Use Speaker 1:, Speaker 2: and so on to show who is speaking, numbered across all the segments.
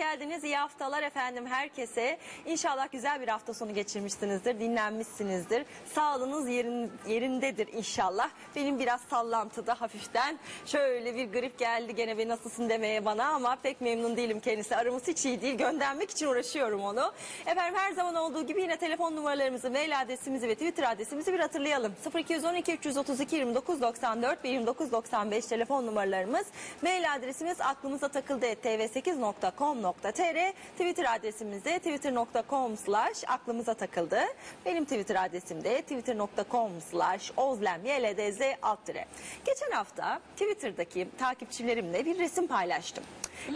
Speaker 1: geldiniz. İyi haftalar efendim herkese. İnşallah güzel bir hafta sonu geçirmişsinizdir, dinlenmişsinizdir. Sağlığınız yerin, yerindedir inşallah. Benim biraz sallantıda hafiften şöyle bir grip geldi gene bir nasılsın demeye bana ama pek memnun değilim kendisi. Aramız hiç iyi değil. Göndermek için uğraşıyorum onu. Efendim her zaman olduğu gibi yine telefon numaralarımızı, mail adresimizi ve Twitter adresimizi bir hatırlayalım. 0212 332 29 94 ve 29 95 telefon numaralarımız. Mail adresimiz aklımıza takıldı tv8.com.tr Twitter adresimizde twitter.com slash aklımıza takıldı. Benim Twitter adresim de twitter.com slash ozlem yldz alt tire. Geçen hafta Twitter'daki takipçilerimle bir resim paylaştım.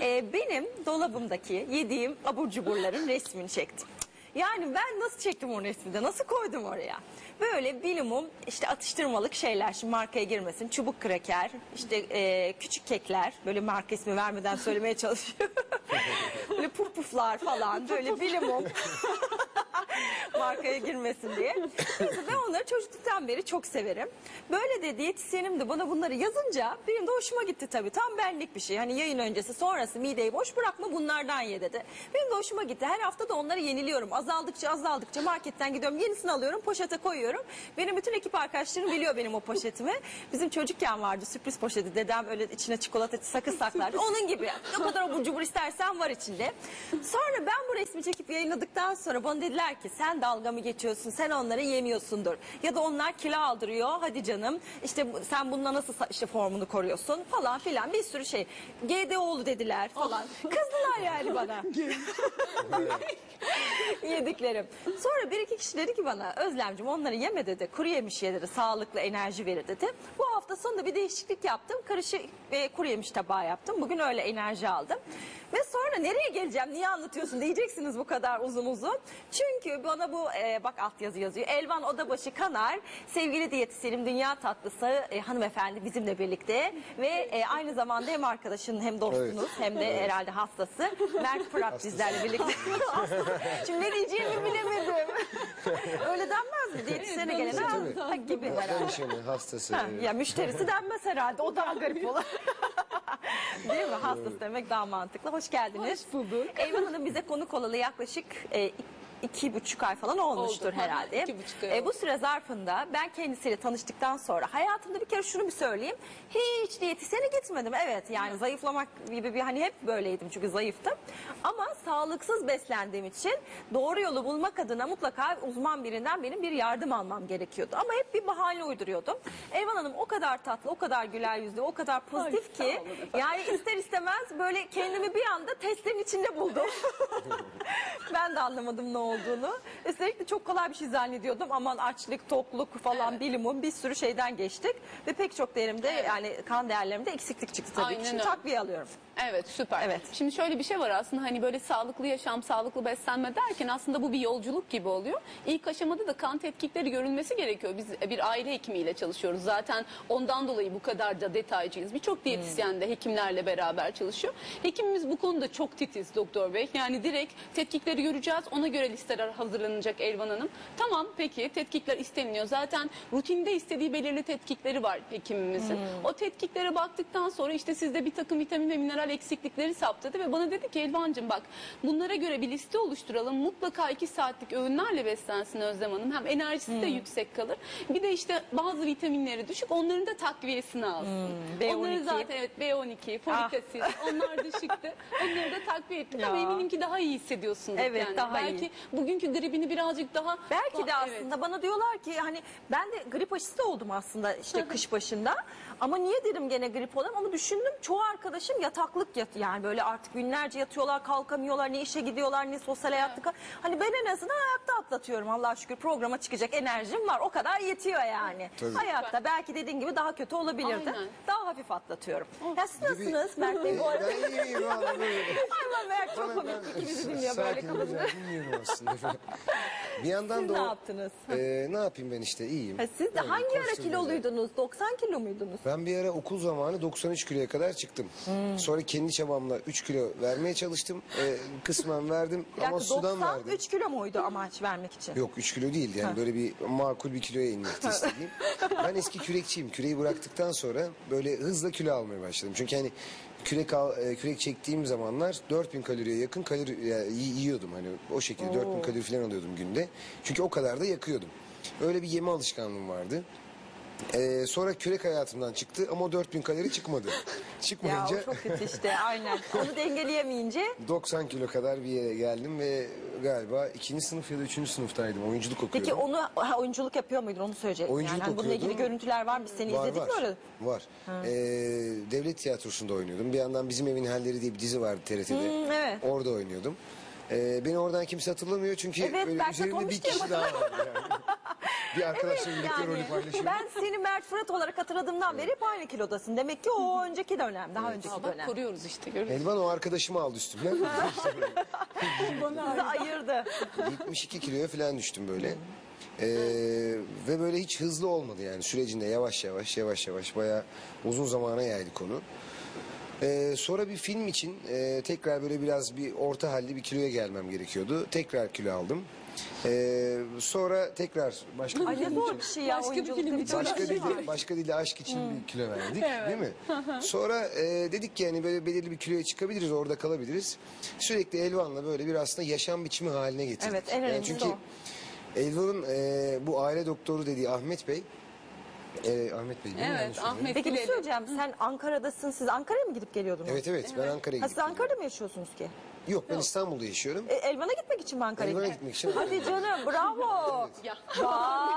Speaker 1: Ee, benim dolabımdaki yediğim abur cuburların resmini çektim. Yani ben nasıl çektim o resmi de nasıl koydum oraya? Böyle bilimum işte atıştırmalık şeyler şimdi markaya girmesin. Çubuk kraker, işte e, küçük kekler böyle marka ismi vermeden söylemeye çalışıyorum. böyle puf puflar falan böyle bilimum. markaya girmesin diye. Neyse ben onları çocukluktan beri çok severim. Böyle de diyetisyenim de bana bunları yazınca benim de hoşuma gitti tabii. Tam benlik bir şey. Hani yayın öncesi sonrası mideyi boş bırakma bunlardan ye dedi. Benim de hoşuma gitti. Her hafta da onları yeniliyorum. Azaldıkça azaldıkça marketten gidiyorum. Yenisini alıyorum poşete koyuyorum. Benim bütün ekip arkadaşlarım biliyor benim o poşetimi. Bizim çocukken vardı sürpriz poşeti. Dedem öyle içine çikolata sakız saklardı. Onun gibi. Ne kadar abur cubur istersen var içinde. Sonra ben bu resmi çekip yayınladıktan sonra bana dediler ki sen dalga mı geçiyorsun? Sen onları yemiyorsundur. Ya da onlar kilo aldırıyor. Hadi canım. İşte sen bununla nasıl işte formunu koruyorsun falan filan bir sürü şey. GDO'lu dediler falan. Kızdılar yani bana. Yediklerim. Sonra bir iki kişi dedi ki bana Özlemcim onları yeme dedi. Kuru yemiş ye dedi. Sağlıklı enerji verir dedi. Bu hafta sonunda bir değişiklik yaptım. Karışık ve kuru yemiş tabağı yaptım. Bugün öyle enerji aldım. Ve sonra nereye geleceğim? Niye anlatıyorsun diyeceksiniz bu kadar uzun uzun. Çünkü bana bu e, bak alt yazı yazıyor. Elvan Odabaşı Kanar sevgili diyetisyenim dünya tatlısı e, hanımefendi bizimle birlikte ve e, aynı zamanda hem arkadaşın hem dostunuz
Speaker 2: Evet.
Speaker 1: hem de herhalde hastası Mert Fırat bizlerle birlikte. Şimdi ne diyeceğimi bilemedim. Öyle denmez mi? Diyetisyene gelene
Speaker 2: Tabii.
Speaker 1: gibi herhalde.
Speaker 2: Danışanı, hastası.
Speaker 1: Ha, ya müşterisi denmez herhalde. O daha garip olur. Değil mi? Hastası demek daha mantıklı. Hoş geldiniz.
Speaker 3: Hoş bulduk.
Speaker 1: Eyvan Hanım bize konuk olalı yaklaşık e, iki buçuk ay falan olmuştur
Speaker 3: Oldu.
Speaker 1: Herhalde.
Speaker 3: iki buçuk ay
Speaker 1: E,
Speaker 3: oldu.
Speaker 1: bu süre zarfında ben kendisiyle tanıştıktan sonra hayatımda bir kere şunu bir söyleyeyim. Hiç diyetisyene gitmedim. Evet yani zayıflamak gibi bir hani hep böyleydim çünkü zayıftım. Ama sağlıksız beslendiğim için doğru yolu bulmak adına mutlaka uzman birinden benim bir yardım almam gerekiyordu. Ama hep bir bahane uyduruyordum. Eyvan Hanım o kadar tatlı, o kadar güler yüzlü, o kadar pozitif ki
Speaker 3: sağ olun efendim.
Speaker 1: yani ister istemez böyle kendimi bir anda testin içinde buldum. ben de anlamadım ne olduğunu. Üstelik de çok kolay bir şey zannediyordum. Aman açlık, tokluk falan bilimum bir sürü şeyden geçtik. Ve pek çok değerimde yani kan değerlerimde eksiklik çıktı tabii.
Speaker 3: Aynen
Speaker 1: Şimdi
Speaker 3: öyle.
Speaker 1: takviye alıyorum.
Speaker 3: Evet süper.
Speaker 1: Evet.
Speaker 3: Şimdi şöyle bir şey var aslında hani böyle sağlıklı yaşam, sağlıklı beslenme derken aslında bu bir yolculuk gibi oluyor. İlk aşamada da kan tetkikleri görülmesi gerekiyor. Biz bir aile hekimiyle çalışıyoruz. Zaten ondan dolayı bu kadar da detaycıyız. Birçok diyetisyen de hekimlerle beraber çalışıyor. Hekimimiz bu konuda çok titiz doktor bey. Yani direkt tetkikleri göreceğiz. Ona göre listeler hazırlanacak Elvan Hanım. Tamam peki tetkikler isteniliyor. Zaten rutinde istediği belirli tetkikleri var hekimimizin. O tetkiklere baktıktan sonra işte sizde bir takım vitamin ve mineral eksiklikleri saptadı ve bana dedi ki Elvancığım bak bunlara göre bir liste oluşturalım. Mutlaka iki saatlik öğünlerle beslensin Özlem Hanım. Hem enerjisi de yüksek kalır. Bir de işte bazı vitaminleri düşük onların da takviyesini alsın.
Speaker 1: B12.
Speaker 3: Onları zaten evet B12, folik
Speaker 1: Ah.
Speaker 3: asit onlar düşüktü. Onları da takviye ettik
Speaker 1: Ya.
Speaker 3: ama eminim ki daha iyi hissediyorsunuz
Speaker 1: Evet,
Speaker 3: yani.
Speaker 1: daha iyi.
Speaker 3: Belki bugünkü gribini birazcık daha
Speaker 1: Belki de
Speaker 3: daha- evet.
Speaker 1: aslında bana diyorlar ki hani ben de grip aşısı oldum aslında işte kış başında. Ama niye dedim gene grip olayım ama düşündüm çoğu arkadaşım yataklık yat yani böyle artık günlerce yatıyorlar kalkamıyorlar ne işe gidiyorlar ne sosyal hayatta. Hani ben en azından ayakta atlatıyorum Allah'a şükür programa çıkacak enerjim var o kadar yetiyor yani.
Speaker 2: Tabii.
Speaker 1: Ayakta belki dediğin gibi daha kötü olabilirdi.
Speaker 3: Aynen.
Speaker 1: Daha hafif atlatıyorum. Ya siz nasılsınız Mert Bey bu arada?
Speaker 2: Ben iyiyim.
Speaker 1: Ay çok komik ikimizi dinliyor böyle
Speaker 2: Sakin
Speaker 1: kafasında.
Speaker 2: güzel dinliyorum aslında. bir yandan
Speaker 1: Siz
Speaker 2: da
Speaker 1: ne
Speaker 2: o-
Speaker 1: yaptınız?
Speaker 2: Ee, ne yapayım ben işte iyiyim.
Speaker 1: Ha, Siz de
Speaker 2: Öyle
Speaker 1: hangi ara
Speaker 2: koşturmaca.
Speaker 1: kiloluydunuz? 90 kilo muydunuz?
Speaker 2: Ben bir ara okul zamanı 93 kiloya kadar çıktım.
Speaker 1: Hmm.
Speaker 2: Sonra kendi çabamla 3 kilo vermeye çalıştım. Ee, kısmen verdim
Speaker 1: Bir
Speaker 2: ama
Speaker 1: dakika,
Speaker 2: sudan verdim.
Speaker 1: 93 kilo muydu amaç vermek için?
Speaker 2: Yok 3 kilo değil yani böyle bir makul bir kiloya inmekti istediğim. ben eski kürekçiyim. Küreği bıraktıktan sonra böyle hızla kilo almaya başladım. Çünkü hani kürek al, e, kürek çektiğim zamanlar 4000 kaloriye yakın kalori ya, yi- yiyordum hani o şekilde 4000 kalori falan alıyordum günde. Çünkü o kadar da yakıyordum. Öyle bir yeme alışkanlığım vardı. Ee, sonra kürek hayatımdan çıktı ama o 4000 kalori çıkmadı.
Speaker 1: Ya
Speaker 2: Çıkmayınca
Speaker 1: o çok kötü işte aynen. Onu dengeleyemeyince
Speaker 2: 90 kilo kadar bir yere geldim ve galiba ikinci sınıf ya da üçüncü sınıftaydım. Oyunculuk okuyordum.
Speaker 1: Peki onu ha, oyunculuk yapıyor muydun onu söyleyecektim.
Speaker 2: Oyunculuk
Speaker 1: yani. Hani bununla ilgili görüntüler var mı? Seni
Speaker 2: var
Speaker 1: izledik
Speaker 2: var.
Speaker 1: mi öyle?
Speaker 2: Var. Ee, devlet tiyatrosunda oynuyordum. Bir yandan Bizim Evin Halleri diye bir dizi vardı TRT'de.
Speaker 1: Hmm, evet.
Speaker 2: Orada oynuyordum. Ee, beni oradan kimse hatırlamıyor çünkü
Speaker 1: Evet,
Speaker 2: böyle
Speaker 1: Berk
Speaker 2: üzerimde bir
Speaker 1: diye
Speaker 2: kişi daha vardı yani. bir arkadaşla birlikte rolü paylaşıyorum.
Speaker 1: ben seni Mert Fırat olarak hatırladığımdan beri hep aynı kilodasın. Demek ki o önceki dönem, daha önceki
Speaker 3: Aa, bak
Speaker 1: dönem.
Speaker 3: koruyoruz işte görüyorsun.
Speaker 2: Elvan o arkadaşımı aldı üstümden.
Speaker 1: Sizi ayırdı.
Speaker 2: 72 kiloya falan düştüm böyle. Ee, ve böyle hiç hızlı olmadı yani sürecinde yavaş yavaş yavaş yavaş bayağı uzun zamana yaydı konu. Ee, sonra bir film için e, tekrar böyle biraz bir orta halli bir kiloya gelmem gerekiyordu. Tekrar kilo aldım. Ee, sonra tekrar başka bir film için-
Speaker 1: bir şey ya
Speaker 3: Başka bir film için.
Speaker 2: Başka
Speaker 3: Çok
Speaker 2: dilde, başka dilde aşk için bir kilo verdik değil mi? Sonra e, dedik ki yani böyle belirli bir kiloya çıkabiliriz orada kalabiliriz. Sürekli Elvan'la böyle bir aslında yaşam biçimi haline getirdik.
Speaker 1: Evet, en önemlisi
Speaker 2: çünkü
Speaker 1: o.
Speaker 2: Elvan'ın e, bu aile doktoru dediği Ahmet Bey e, Ahmet Bey değil mi?
Speaker 3: Evet
Speaker 2: Yanlış.
Speaker 3: Ahmet
Speaker 1: Peki bir şey söyleyeceğim. Sen Ankara'dasın. Siz Ankara'ya mı gidip geliyordunuz?
Speaker 2: Evet evet ben Ankara'ya
Speaker 1: Ha, siz
Speaker 2: gittim.
Speaker 1: Ankara'da mı yaşıyorsunuz ki?
Speaker 2: Yok ben İstanbul'da yaşıyorum.
Speaker 1: E, Elvan'a gitmek için mi Ankara'ya
Speaker 2: Elvan'a gitmek için.
Speaker 1: Hadi canım bravo.
Speaker 3: Ya.
Speaker 1: Vay.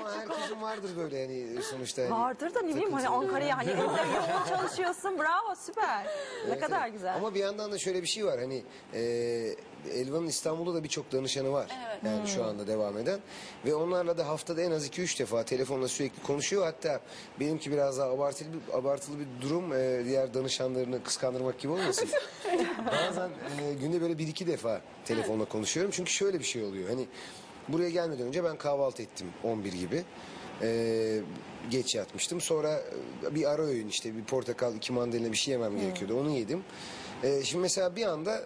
Speaker 2: Ama herkesin vardır böyle yani sonuçta. Hani
Speaker 1: Vardır da ne bileyim hani. Ankara'ya hani yoğun çalışıyorsun bravo süper. Ne
Speaker 2: Evet,
Speaker 1: kadar
Speaker 2: evet.
Speaker 1: güzel.
Speaker 2: Ama bir yandan da şöyle bir şey var hani e, Elvan'ın İstanbul'da da birçok danışanı var. Yani
Speaker 1: Hmm.
Speaker 2: şu anda devam eden. Ve onlarla da haftada en az 2-3 defa telefonla sürekli konuşuyor. Hatta benimki biraz daha abartılı bir, abartılı bir durum e, diğer danışanlarını kıskandırmak gibi olmasın. Bazen e, günde böyle bir iki defa telefonla konuşuyorum. Çünkü şöyle bir şey oluyor. Hani buraya gelmeden önce ben kahvaltı ettim 11 gibi. Ee, geç yatmıştım. Sonra e, bir ara öğün işte bir portakal, iki mandalina bir şey yemem gerekiyordu. Onu yedim. Ee, şimdi mesela bir anda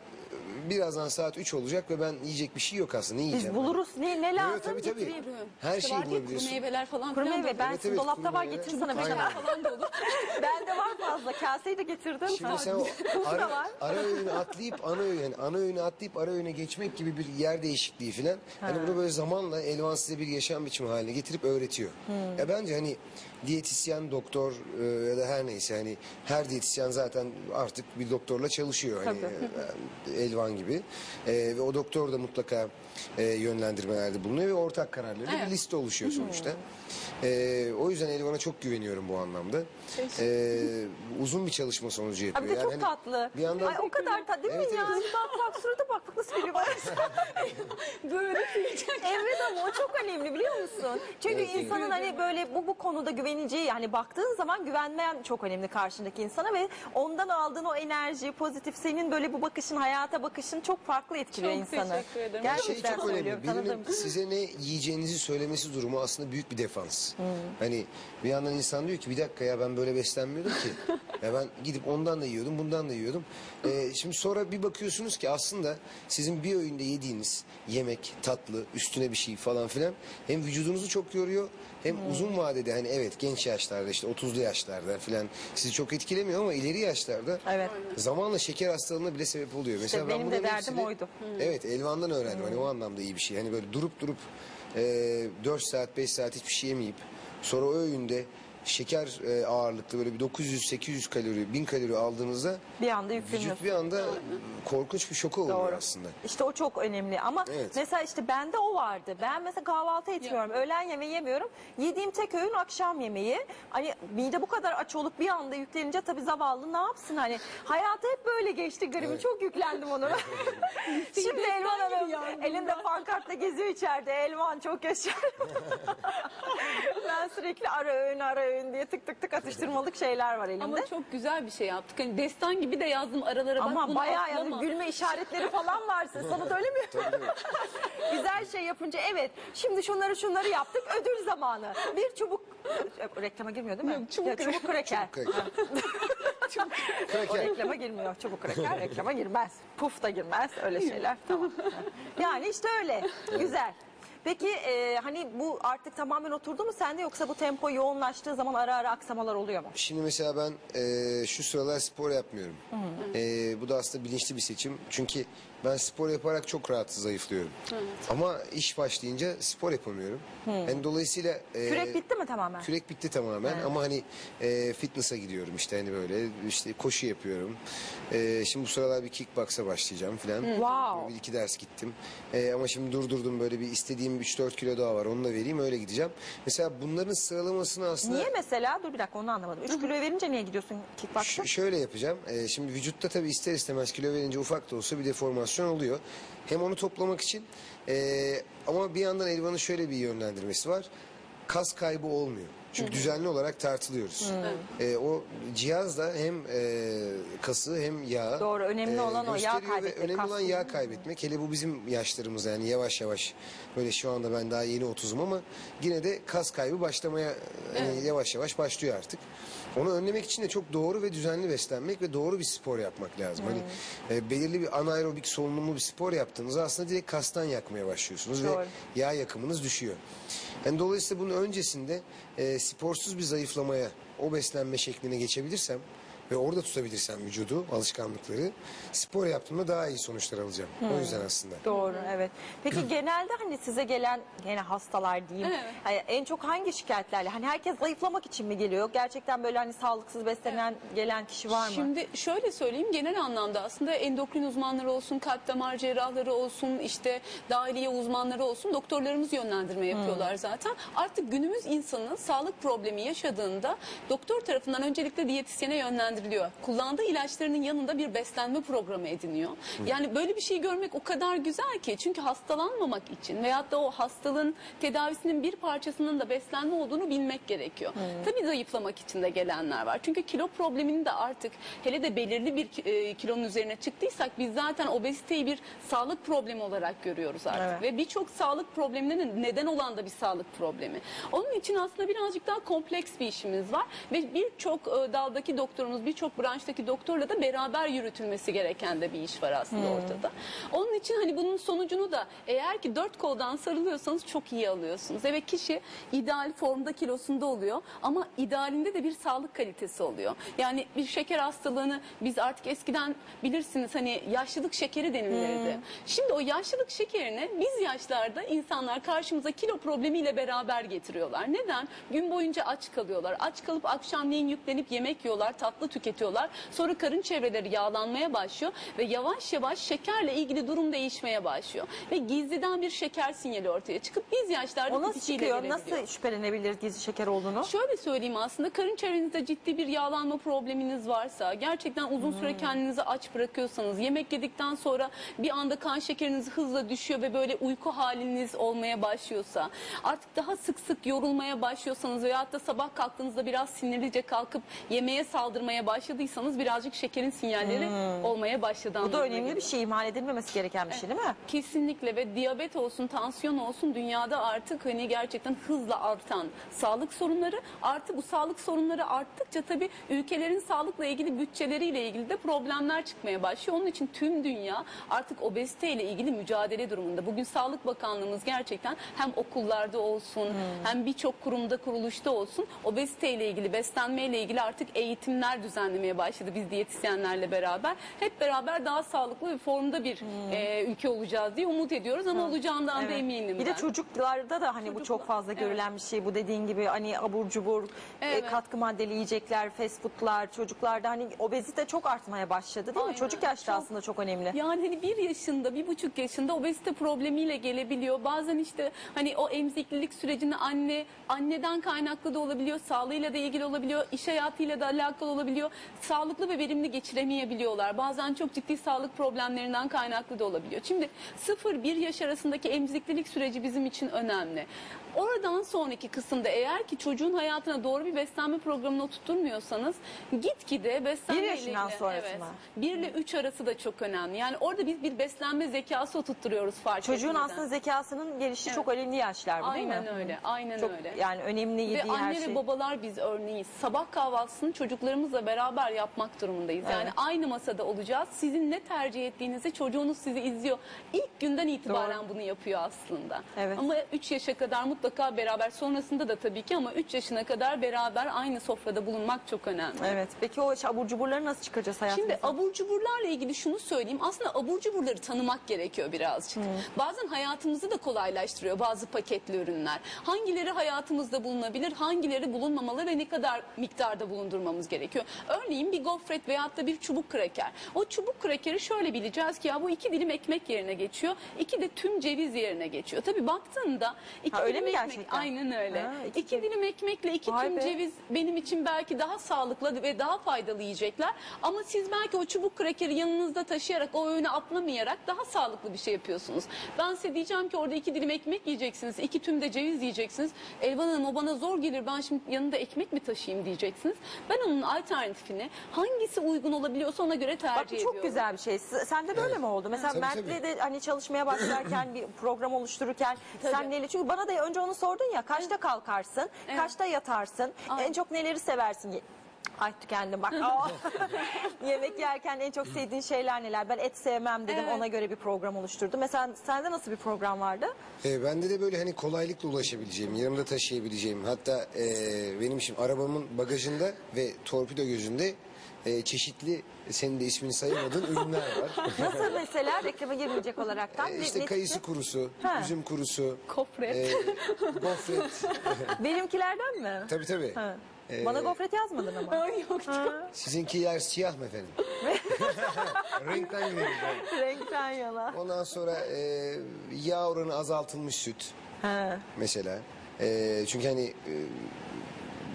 Speaker 2: birazdan saat 3 olacak ve ben yiyecek bir şey yok aslında. Ne
Speaker 1: Biz
Speaker 2: yiyeceğim?
Speaker 1: buluruz ne, ne lazım
Speaker 2: tabii, tabii.
Speaker 1: getireyim.
Speaker 2: Her
Speaker 3: İşte
Speaker 2: şeyi
Speaker 3: var ya, Kuru
Speaker 2: bulabiliyorsun.
Speaker 3: meyveler falan
Speaker 1: Kuru
Speaker 3: filan da
Speaker 1: meyve ben
Speaker 2: Evet, evet,
Speaker 1: dolapta
Speaker 2: kuru
Speaker 1: var
Speaker 2: meyve.
Speaker 1: getireyim sana
Speaker 2: Aynen.
Speaker 3: falan da olur.
Speaker 1: Bende var fazla kaseyi de getirdim.
Speaker 2: Şimdi o
Speaker 1: da
Speaker 2: ara,
Speaker 1: var.
Speaker 2: ara öğünü atlayıp ana öğün, yani ana öğünü atlayıp ara öğüne geçmek gibi bir yer değişikliği filan. Hani bunu böyle zamanla Elvan size bir yaşam biçimi haline getirip öğretiyor. Ya bence hani diyetisyen, doktor e, ya da her neyse hani her diyetisyen zaten artık bir doktorla çalışıyor. Hani e, Elvan gibi. E, ve o doktor da mutlaka e, yönlendirmelerde bulunuyor ve ortak kararları bir liste oluşuyor sonuçta. E, o yüzden Elvan'a çok güveniyorum bu anlamda. E, uzun bir çalışma sonucu yapıyor.
Speaker 1: Abi de
Speaker 2: Yani
Speaker 1: çok
Speaker 2: hani
Speaker 1: tatlı.
Speaker 2: Bir yandan
Speaker 1: Ay o kadar tatlı değil
Speaker 2: Evet,
Speaker 1: mi ya?
Speaker 2: evet.
Speaker 1: Bak bak surata bak bak nasıl gülüyor.
Speaker 3: Böyle diyecek.
Speaker 1: evet ama o çok önemli biliyor musun? Çünkü
Speaker 2: Evet, evet.
Speaker 1: insanın hani böyle bu bu konuda güveneceği yani baktığın zaman güvenmeyen çok önemli karşındaki insana ve ondan aldığın o enerji, pozitif senin böyle bu bakışın, hayata bakışın çok farklı etkiliyor
Speaker 3: Çok
Speaker 1: insanı.
Speaker 3: teşekkür ederim.
Speaker 2: Her
Speaker 1: Gerçekten
Speaker 2: çok önemli.
Speaker 1: söylüyorum, tanıdığım
Speaker 2: size ne yiyeceğinizi söylemesi durumu aslında büyük bir defans.
Speaker 1: Hmm.
Speaker 2: Hani bir yandan insan diyor ki bir dakika ya ben böyle beslenmiyordum ki. ya ben gidip ondan da yiyordum, bundan da yiyordum. Ee, şimdi sonra bir bakıyorsunuz ki aslında sizin bir öğünde yediğiniz yemek, tatlı, üstüne bir şey falan filan hem vücudunuzu çok yoruyor hem
Speaker 1: Hmm.
Speaker 2: uzun vadede hani evet genç yaşlarda işte 30'lu yaşlarda filan sizi çok etkilemiyor ama ileri yaşlarda
Speaker 1: Evet.
Speaker 2: zamanla şeker hastalığına bile sebep oluyor. Mesela ben
Speaker 1: benim de
Speaker 2: bunların
Speaker 1: derdim
Speaker 2: hepsini-
Speaker 1: oydu.
Speaker 2: Evet Elvan'dan öğrendim. Hani o anlamda iyi bir şey. Hani böyle durup durup e, 4 saat 5 saat hiçbir şey yemeyip sonra o öğünde şeker e, ağırlıklı böyle bir 900-800 kalori 1000 kalori aldığınızda
Speaker 1: Bir anda yükleniyor.
Speaker 2: vücut bir anda korkunç bir şoka oluyor
Speaker 1: Doğru.
Speaker 2: aslında.
Speaker 1: İşte o çok önemli ama
Speaker 2: Evet.
Speaker 1: mesela işte bende o vardı. Ben mesela kahvaltı etmiyorum. Öğlen yemeği yemiyorum. Yediğim tek öğün akşam yemeği. Hani mide bu kadar aç olup bir anda yüklenince tabii zavallı ne yapsın hani. Hayatı hep böyle geçti garibim. Çok yüklendim ona. Şimdi Elvan Hanım elinde pankartla geziyor içeride. Elvan çok yaşar. ben sürekli ara öğün ara öğün diye tık tık tık atıştırmalık şeyler var elimde.
Speaker 3: Ama çok güzel bir şey yaptık. Hani destan gibi de yazdım aralara. Bak
Speaker 1: Ama
Speaker 3: bunu
Speaker 1: bayağı yani gülme işaretleri falan var. Sana da öyle mi? Güzel şey yapınca evet. Şimdi şunları şunları yaptık. Ödül zamanı. Bir çubuk e, reklama girmiyor değil mi?
Speaker 3: Yok, çubuk
Speaker 1: Ya, çubuk kreker.
Speaker 2: Kraker.
Speaker 1: O
Speaker 2: Kraker.
Speaker 1: reklama girmiyor. Çubuk kreker reklama girmez. Puf da girmez. Öyle şeyler. Tamam. Yani işte öyle. Güzel. Peki e, hani bu artık tamamen oturdu mu sende yoksa bu tempo yoğunlaştığı zaman ara ara aksamalar oluyor mu?
Speaker 2: Şimdi mesela ben e, şu sıralar spor yapmıyorum. E, bu da aslında bilinçli bir seçim. Çünkü ben spor yaparak çok rahat zayıflıyorum. Ama iş başlayınca spor yapamıyorum. Yani dolayısıyla... e,
Speaker 1: Kürek bitti mi tamamen?
Speaker 2: Kürek bitti tamamen ama hani e, fitness'a gidiyorum işte hani böyle işte koşu yapıyorum. E, şimdi bu sıralar bir kickbox'a başlayacağım filan.
Speaker 1: Wow.
Speaker 2: Bir iki ders gittim. E, ama şimdi durdurdum böyle bir istediğim 3-4 kilo daha var onu da vereyim öyle gideceğim. Mesela bunların sıralamasını aslında...
Speaker 1: Niye mesela? Dur bir dakika onu anlamadım. 3 kilo verince niye gidiyorsun kickbox'a?
Speaker 2: Ş- şöyle yapacağım. Ee, şimdi vücutta tabii ister istemez kilo verince ufak da olsa bir deformasyon oluyor. Hem onu toplamak için ee, ama bir yandan Elvan'ın şöyle bir yönlendirmesi var. Kas kaybı olmuyor. Çünkü düzenli olarak tartılıyoruz. Ee, o cihaz da hem ee, kası hem yağı
Speaker 1: Doğru, önemli olan o, yağ
Speaker 2: gösteriyor ve
Speaker 1: kaybetmek,
Speaker 2: Önemli
Speaker 1: kas
Speaker 2: olan yağ kaybetmek. Hele bu bizim yaşlarımızda yani yavaş yavaş böyle şu anda ben daha yeni 30'um ama yine de kas kaybı başlamaya hani yavaş yavaş başlıyor artık. Onu önlemek için de çok doğru ve düzenli beslenmek ve doğru bir spor yapmak lazım. Hani e, belirli bir anaerobik solunumlu bir spor yaptığınızda aslında direkt kastan yakmaya başlıyorsunuz
Speaker 1: Doğru.
Speaker 2: ve yağ yakımınız düşüyor. Yani dolayısıyla bunun öncesinde e, sporsuz bir zayıflamaya o beslenme şekline geçebilirsem ve orada tutabilirsem vücudu, alışkanlıkları spor yaptığımda daha iyi sonuçlar alacağım. O yüzden aslında.
Speaker 1: Doğru evet. Peki genelde hani size gelen gene hastalar diyeyim.
Speaker 3: Evet.
Speaker 1: hani en çok hangi şikayetlerle? Hani herkes zayıflamak için mi geliyor? Gerçekten böyle hani sağlıksız beslenen gelen kişi var mı?
Speaker 3: Şimdi şöyle söyleyeyim genel anlamda aslında endokrin uzmanları olsun, kalp damar cerrahları olsun, işte dahiliye uzmanları olsun doktorlarımız yönlendirme yapıyorlar zaten. Artık günümüz insanı sağlık problemi yaşadığında doktor tarafından öncelikle diyetisyene yönlendiriliyor. Kullandığı ilaçlarının yanında bir beslenme programı ediniyor. Yani böyle bir şey görmek o kadar güzel ki çünkü hastalanmamak için veyahut da o hastalığın tedavisinin bir parçasının da beslenme olduğunu bilmek gerekiyor. Tabii zayıflamak için de gelenler var. Çünkü kilo problemini de artık hele de belirli bir e, kilonun üzerine çıktıysak biz zaten obeziteyi bir sağlık problemi olarak görüyoruz artık.
Speaker 1: Evet.
Speaker 3: Ve birçok sağlık problemlerine neden olan da bir sağlık problemi. Onun için aslında birazcık daha kompleks bir işimiz var ve birçok e, daldaki doktorumuz, birçok branştaki doktorla da beraber yürütülmesi gereken de bir iş var aslında ortada. Onun için hani bunun sonucunu da eğer ki dört koldan sarılıyorsanız çok iyi alıyorsunuz. Evet kişi ideal formda kilosunda oluyor ama idealinde de bir sağlık kalitesi oluyor. Yani bir şeker hastalığını biz artık eskiden bilirsiniz hani yaşlılık şekeri denilirdi. Şimdi o yaşlılık şekerini biz yaşlarda insanlar karşımıza kilo problemiyle beraber getiriyorlar. Neden? Gün boyunca aç kalıyorlar. Aç kalıp akşamleyin yüklenip yemek yiyorlar, tatlı tüketiyorlar. Sonra karın çevreleri yağlanmaya başlıyor ve yavaş yavaş şekerle ilgili durum değişmeye başlıyor. Ve gizliden bir şeker sinyali ortaya çıkıp biz yaşlarda
Speaker 1: o nasıl
Speaker 3: tetikiyle
Speaker 1: çıkıyor?
Speaker 3: gelebiliyor.
Speaker 1: Nasıl şüphelenebiliriz gizli şeker olduğunu?
Speaker 3: Şöyle söyleyeyim aslında karın çevrenizde ciddi bir yağlanma probleminiz varsa, gerçekten uzun süre kendinizi aç bırakıyorsanız, yemek yedikten sonra bir anda kan şekeriniz hızla düşüyor ve böyle uyku haliniz olmaya başlıyorsa, artık daha sık sık yorulmaya başlıyorsanız veyahut da sabah kalktığınızda biraz sinirlice kalkıp yemeğe saldırmaya başladıysanız birazcık şekerin sinyalleri olmaya başladı
Speaker 1: Bu da
Speaker 3: anlamına
Speaker 1: önemli bir
Speaker 3: geliyor.
Speaker 1: şey. ihmal edilmemesi gereken bir şey değil mi?
Speaker 3: Kesinlikle ve diyabet olsun, tansiyon olsun dünyada artık hani gerçekten hızla artan sağlık sorunları artı bu sağlık sorunları arttıkça tabii ülkelerin sağlıkla ilgili bütçeleriyle ilgili de problemler çıkmaya başlıyor. Onun için tüm dünya artık obezite ile ilgili mücadele durumunda. Bugün Sağlık Bakanlığımız gerçekten hem okullarda olsun hem birçok kurumda kuruluşta olsun obezite ile ilgili beslenme ile ilgili artık eğitimler düzenlemeye başladı biz diyetisyenlerle beraber. Hep beraber daha sağlıklı ve formda bir e, ülke olacağız diye umut ediyoruz ama olacağından da eminim
Speaker 1: Bir
Speaker 3: ben.
Speaker 1: de çocuklarda da hani bu çok
Speaker 3: Çocuklar,
Speaker 1: fazla
Speaker 3: evet.
Speaker 1: görülen bir şey. Bu dediğin gibi hani abur cubur, e,
Speaker 3: Evet.
Speaker 1: katkı maddeli yiyecekler, fast foodlar çocuklarda hani obezite çok artmaya başladı değil mi?
Speaker 3: Aynen.
Speaker 1: Çocuk yaşta
Speaker 3: Çok.
Speaker 1: aslında çok önemli.
Speaker 3: Yani hani bir yaşında, bir buçuk yaşında obezite problemiyle gelebiliyor. Bazen işte hani o emziklilik sürecinde anne, anneden kaynaklı da olabiliyor, sağlığıyla da ilgili olabiliyor, iş hayatıyla da alakalı olabiliyor. Sağlıklı ve verimli geçiremeyebiliyorlar. Bazen çok ciddi sağlık problemlerinden kaynaklı da olabiliyor. Şimdi 0-1 yaş arasındaki emziklilik süreci bizim için önemli. Oradan sonraki kısımda eğer ki çocuğun hayatına doğru bir beslenme programını oturtturmuyorsanız gitgide beslenme
Speaker 1: Bir
Speaker 3: ile
Speaker 1: yaşından
Speaker 3: ilgili-
Speaker 1: sonrası
Speaker 3: evet,
Speaker 1: mı?
Speaker 3: 1 ile 3 arası da çok önemli. Yani orada biz bir beslenme zekası oturtturuyoruz fark
Speaker 1: Çocuğun
Speaker 3: etmeden.
Speaker 1: aslında zekasının gelişi
Speaker 3: Evet.
Speaker 1: çok önemli yaşlar bu değil mi?
Speaker 3: Aynen öyle, aynen
Speaker 1: Çok
Speaker 3: öyle.
Speaker 1: yani önemli
Speaker 3: Ve
Speaker 1: yediği her
Speaker 3: anne
Speaker 1: şey.
Speaker 3: ve babalar biz örneğiz. Sabah kahvaltısını çocuklarımızla beraber beraber yapmak durumundayız. Yani
Speaker 1: Evet.
Speaker 3: aynı masada olacağız. Sizin ne tercih ettiğinizi çocuğunuz sizi izliyor. İlk günden itibaren bunu yapıyor aslında.
Speaker 1: Evet.
Speaker 3: Ama 3 yaşa kadar mutlaka beraber sonrasında da tabii ki ama 3 yaşına kadar beraber aynı sofrada bulunmak çok önemli.
Speaker 1: Evet. Peki o abur cuburları nasıl çıkaracağız hayatımıza?
Speaker 3: Şimdi abur cuburlarla ilgili şunu söyleyeyim. Aslında abur cuburları tanımak gerekiyor birazcık. Bazen hayatımızı da kolaylaştırıyor bazı paketli ürünler. Hangileri hayatımızda bulunabilir, hangileri bulunmamalı ve ne kadar miktarda bulundurmamız gerekiyor. Örneğin bir gofret veyahut da bir çubuk kraker. O çubuk krakeri şöyle bileceğiz ki ya bu iki dilim ekmek yerine geçiyor. iki de tüm ceviz yerine geçiyor. Tabii baktığında iki
Speaker 1: Ha, öyle
Speaker 3: dilim
Speaker 1: mi
Speaker 3: ekmek
Speaker 1: gerçekten?
Speaker 3: aynen öyle.
Speaker 1: Ha, iki
Speaker 3: iki dilim ekmekle iki
Speaker 1: Vay
Speaker 3: tüm
Speaker 1: be.
Speaker 3: ceviz benim için belki daha sağlıklı ve daha faydalı yiyecekler. Ama siz belki o çubuk krakeri yanınızda taşıyarak o öğünü atlamayarak daha sağlıklı bir şey yapıyorsunuz. Ben size diyeceğim ki orada iki dilim ekmek yiyeceksiniz. iki tüm de ceviz yiyeceksiniz. Elvan Hanım o bana zor gelir ben şimdi yanında ekmek mi taşıyayım diyeceksiniz. Ben onun alternatifini hangisi uygun olabiliyorsa ona göre tercih
Speaker 1: Bak bu
Speaker 3: ediyorum.
Speaker 1: çok güzel bir şey. S- Sende de öyle mi oldu? Mesela
Speaker 2: Tabii,
Speaker 1: Mert'le de hani çalışmaya başlarken bir program oluştururken sen neyle? Çünkü bana da önce onu sordun ya kaçta kalkarsın, kaçta yatarsın, en çok neleri seversin? Ay tükendim bak. Aa. Yemek yerken en çok sevdiğin şeyler neler? Ben et sevmem dedim.
Speaker 3: Evet.
Speaker 1: Ona göre bir program oluşturdum. Mesela sende nasıl bir program vardı?
Speaker 2: E, bende de böyle hani kolaylıkla ulaşabileceğim, yanımda taşıyabileceğim. Hatta e, benim şimdi arabamın bagajında ve torpido gözünde e, çeşitli senin de ismini sayamadığın ürünler var.
Speaker 1: Nasıl mesela reklama girmeyecek olaraktan?
Speaker 2: E,
Speaker 1: Ne-
Speaker 2: işte
Speaker 1: ne
Speaker 2: kayısı kurusu,
Speaker 1: Ha.
Speaker 2: üzüm kurusu,
Speaker 3: Gofret.
Speaker 2: e, gofret.
Speaker 1: Benimkilerden mi?
Speaker 2: tabii tabii.
Speaker 1: Ha.
Speaker 2: E,
Speaker 1: Bana gofret yazmadın ama.
Speaker 3: Yok.
Speaker 2: Sizinkiler siyah mı efendim? Renkten gidelim.
Speaker 1: Renkten yana.
Speaker 2: Ondan sonra e, yağ oranı azaltılmış süt
Speaker 1: Ha.
Speaker 2: mesela. E, çünkü hani e,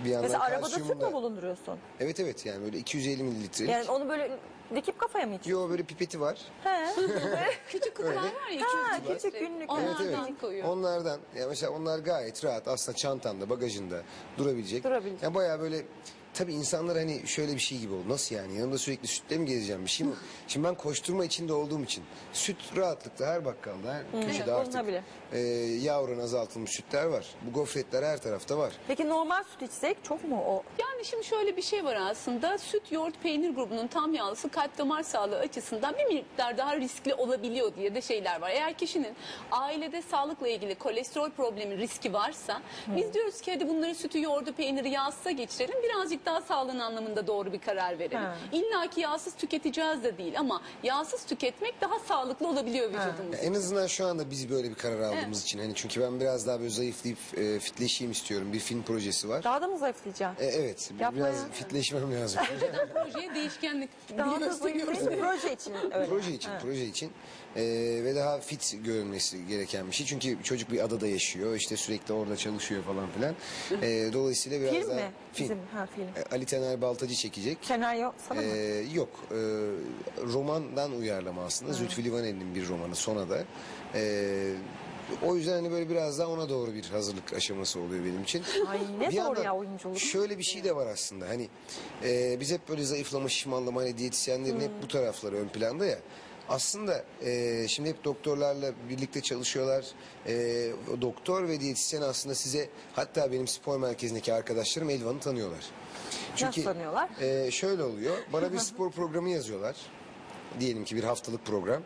Speaker 2: bir yandan
Speaker 1: Mesela arabada süt mü bulunduruyorsun?
Speaker 2: Evet evet yani böyle 250 mililitrelik.
Speaker 1: Yani onu böyle dikip kafaya mı içiyorsun?
Speaker 2: Yo böyle pipeti var.
Speaker 1: He.
Speaker 3: Küçük kutular var ya.
Speaker 1: Ha,
Speaker 3: küçük
Speaker 1: küçük günlük.
Speaker 2: Evet
Speaker 3: Onlardan
Speaker 2: evet.
Speaker 3: koyuyor.
Speaker 2: Onlardan ya mesela onlar gayet rahat aslında çantanda, bagajında durabilecek.
Speaker 1: Durabilecek.
Speaker 2: Ya bayağı böyle tabii insanlar hani şöyle bir şey gibi oldu. Nasıl yani? Yanında sürekli sütle mi gezeceğim bir şey mi? Şimdi ben koşturma içinde olduğum için süt rahatlıkla her bakkalda, her köşede artık
Speaker 1: bulunabilir.
Speaker 2: e, yağ oranı azaltılmış sütler var. Bu gofretler her tarafta var.
Speaker 1: Peki normal süt içsek çok mu o?
Speaker 3: Yani şimdi şöyle bir şey var aslında. Süt, yoğurt, peynir grubunun tam yağlısı kalp damar sağlığı açısından bir miktar daha riskli olabiliyor diye de şeyler var. Eğer kişinin ailede sağlıkla ilgili kolesterol problemi riski varsa biz diyoruz ki hadi bunları sütü, yoğurdu, peyniri yağsıza geçirelim. Birazcık daha sağlığın anlamında doğru bir karar verelim.
Speaker 1: Ha.
Speaker 3: İlla ki yağsız tüketeceğiz de değil ama yağsız tüketmek daha sağlıklı olabiliyor vücudumuz.
Speaker 2: En azından şu anda biz böyle bir karar aldığımız için hani çünkü ben biraz daha böyle zayıflayıp e, fitleşeyim istiyorum. Bir film projesi var.
Speaker 1: Daha da mı zayıflayacaksın?
Speaker 2: E, evet
Speaker 1: Yapma
Speaker 2: biraz
Speaker 1: ya.
Speaker 2: fitleşmem lazım.
Speaker 3: Projeye değişkenlik
Speaker 1: Daha da
Speaker 3: gösteriyoruz.
Speaker 1: zayıflayayım. Proje için öyle.
Speaker 2: proje için, proje için Ee, ve daha fit görünmesi gereken bir şey. Çünkü çocuk bir adada yaşıyor, işte sürekli orada çalışıyor falan filan. Ee, dolayısıyla biraz
Speaker 1: Film
Speaker 2: daha
Speaker 1: mi?
Speaker 2: film.
Speaker 1: Bizim ha film.
Speaker 2: Ee, Ali Tener Baltacı çekecek.
Speaker 1: Senaryo sana
Speaker 2: Ee,
Speaker 1: mı?
Speaker 2: yok, ee, romandan uyarlama aslında. Zülfü Livaneli'nin bir romanı Sona'da. Ee, o yüzden hani böyle biraz daha ona doğru bir hazırlık aşaması oluyor benim için.
Speaker 1: Ay ne
Speaker 2: Bir
Speaker 1: zor
Speaker 2: yandan
Speaker 1: ya oyunculuk.
Speaker 2: Şöyle bir şey de var aslında. Hani e, biz hep böyle zayıflama, şişmanlama hani diyetisyenlerin hep bu tarafları ön planda ya. Aslında e, şimdi hep doktorlarla birlikte çalışıyorlar. E, doktor ve diyetisyen aslında size hatta benim spor merkezindeki arkadaşlarım Elvan'ı tanıyorlar.
Speaker 1: Nasıl tanıyorlar?
Speaker 2: e, şöyle oluyor. Bana bir spor programı yazıyorlar. Diyelim ki bir haftalık program.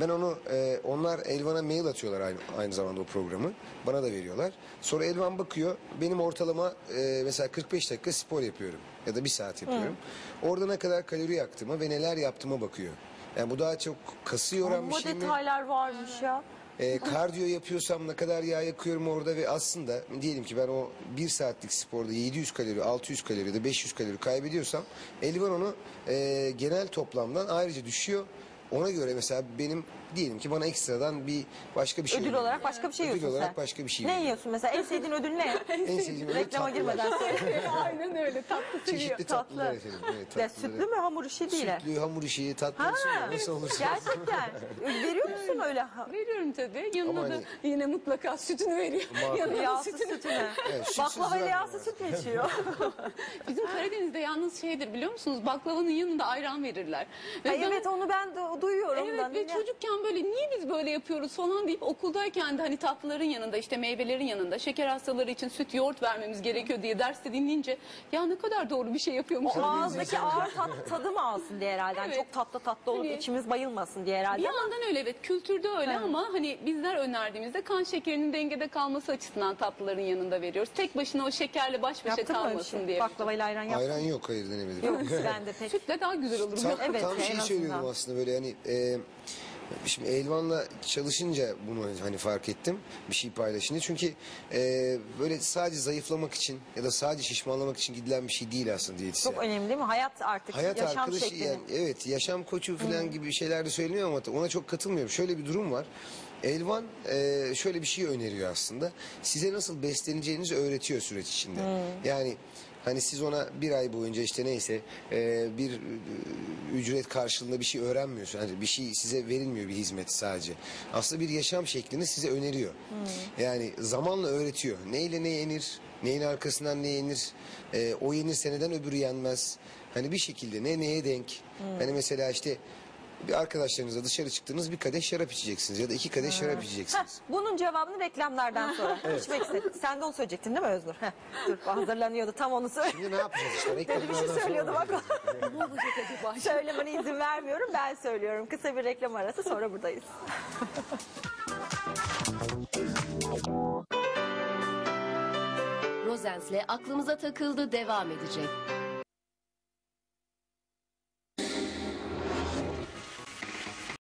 Speaker 2: Ben onu e, onlar Elvan'a mail atıyorlar aynı, aynı zamanda o programı. Bana da veriyorlar. Sonra Elvan bakıyor. Benim ortalama e, mesela 45 dakika spor yapıyorum. Ya da bir saat yapıyorum. Orada ne kadar kalori yaktığıma ve neler yaptığıma bakıyor. Yani bu daha çok kası yoran bir şey mi?
Speaker 1: detaylar varmış ya.
Speaker 2: E, kardiyo yapıyorsam ne kadar yağ yakıyorum orada ve aslında diyelim ki ben o bir saatlik sporda 700 kalori, 600 kalori ya da 500 kalori kaybediyorsam Elvan onu e, genel toplamdan ayrıca düşüyor. Ona göre mesela benim diyelim ki bana ekstradan bir başka bir şey
Speaker 1: Ödül olarak başka bir şey
Speaker 2: Ödül
Speaker 1: yiyorsun
Speaker 2: olarak
Speaker 1: sen.
Speaker 2: başka bir şey
Speaker 1: Ne yiyorsun mesela? En sevdiğin ödül ne?
Speaker 2: En sevdiğim öyle
Speaker 1: Reklama
Speaker 2: tatlılar.
Speaker 1: girmeden söyle.
Speaker 3: Aynen öyle tatlı seviyor.
Speaker 2: Çeşitli tatlılar
Speaker 1: Tatlı.
Speaker 2: efendim. Evet,
Speaker 1: Ya
Speaker 2: tatlıları.
Speaker 1: sütlü mü hamur işi değil.
Speaker 2: Sütlü, hamur işi, tatlı
Speaker 1: Ha,
Speaker 2: nasıl olursa.
Speaker 1: gerçekten. Veriyor musun öyle? ha-
Speaker 3: Veriyorum tabii. Yanına
Speaker 2: Ama
Speaker 3: da
Speaker 2: hani-
Speaker 3: yine mutlaka sütünü veriyor.
Speaker 2: Ama-
Speaker 3: Yanına da
Speaker 1: Yağsız
Speaker 3: sütünü.
Speaker 1: sütüne.
Speaker 2: Evet, sütsüz
Speaker 1: Baklava ile
Speaker 2: vermiyor.
Speaker 1: yağsız süt mü içiyor?
Speaker 3: Bizim Karadeniz'de yalnız şeydir biliyor musunuz? Baklavanın yanında ayran verirler. Ve
Speaker 1: Ay
Speaker 3: ben-
Speaker 1: evet onu ben de duyuyorum da.
Speaker 3: Evet ve çocukken böyle niye biz böyle yapıyoruz falan deyip okuldayken de hani tatlıların yanında işte meyvelerin yanında şeker hastaları için süt yoğurt vermemiz gerekiyor diye derste dinleyince ya ne kadar doğru bir şey yapıyormuş.
Speaker 1: O ağızdaki ağır tat, tadı mı alsın diye herhalde. Yani
Speaker 3: Evet.
Speaker 1: Çok tatlı tatlı olup
Speaker 3: Hani-
Speaker 1: içimiz bayılmasın diye herhalde.
Speaker 3: Bir
Speaker 1: ama-
Speaker 3: yandan öyle evet kültürde öyle ama hani bizler önerdiğimizde kan şekerinin dengede kalması açısından tatlıların yanında veriyoruz. Tek başına o şekerle baş başa
Speaker 1: Yaptın
Speaker 3: kalmasın
Speaker 1: şey?
Speaker 3: diye.
Speaker 1: Baklavayla ayran yaptın
Speaker 2: Ayran yok hayır denemedim.
Speaker 1: Yok ben de pek.
Speaker 3: Sütle daha güzel olur.
Speaker 2: Tam,
Speaker 1: Evet,
Speaker 2: tam
Speaker 1: azından.
Speaker 2: söylüyordum aslında böyle hani e, şimdi Elvan'la çalışınca bunu hani fark ettim bir şey paylaşınca çünkü e, böyle sadece zayıflamak için ya da sadece şişmanlamak için gidilen bir şey değil aslında diyetisyen.
Speaker 1: Çok önemli değil mi? Hayat artık
Speaker 2: Hayat
Speaker 1: yaşam
Speaker 2: arkadaşı
Speaker 1: şeklini.
Speaker 2: yani evet yaşam koçu falan gibi şeyler de söyleniyor ama ona çok katılmıyorum. Şöyle bir durum var. Elvan e, şöyle bir şey öneriyor aslında. Size nasıl besleneceğinizi öğretiyor süreç içinde. Yani hani siz ona bir ay boyunca işte neyse e, bir e, ücret karşılığında bir şey öğrenmiyorsun. Hani bir şey size verilmiyor bir hizmet sadece. Aslında bir yaşam şeklini size öneriyor. Yani zamanla öğretiyor. Neyle ne yenir, neyin arkasından ne yenir. E, o yenirse neden öbürü yenmez. Hani bir şekilde ne neye denk. Hani mesela işte bir arkadaşlarınızla dışarı çıktınız bir kadeh şarap içeceksiniz ya da iki kadeh şarap
Speaker 1: Heh,
Speaker 2: içeceksiniz.
Speaker 1: bunun cevabını reklamlardan sonra. İçmek istedim. Sen de onu söyleyecektin değil mi Öznur? Heh, dur hazırlanıyordu tam onu söyle.
Speaker 2: Şimdi ne yapacağız işte?
Speaker 1: Dedi bir şey
Speaker 2: Reklamlardan sonra
Speaker 1: söylüyordu bak.
Speaker 3: Ne olacak acaba?
Speaker 1: Söylemene izin vermiyorum ben söylüyorum. Kısa bir reklam arası sonra buradayız.
Speaker 4: Rozens'le aklımıza takıldı devam edecek.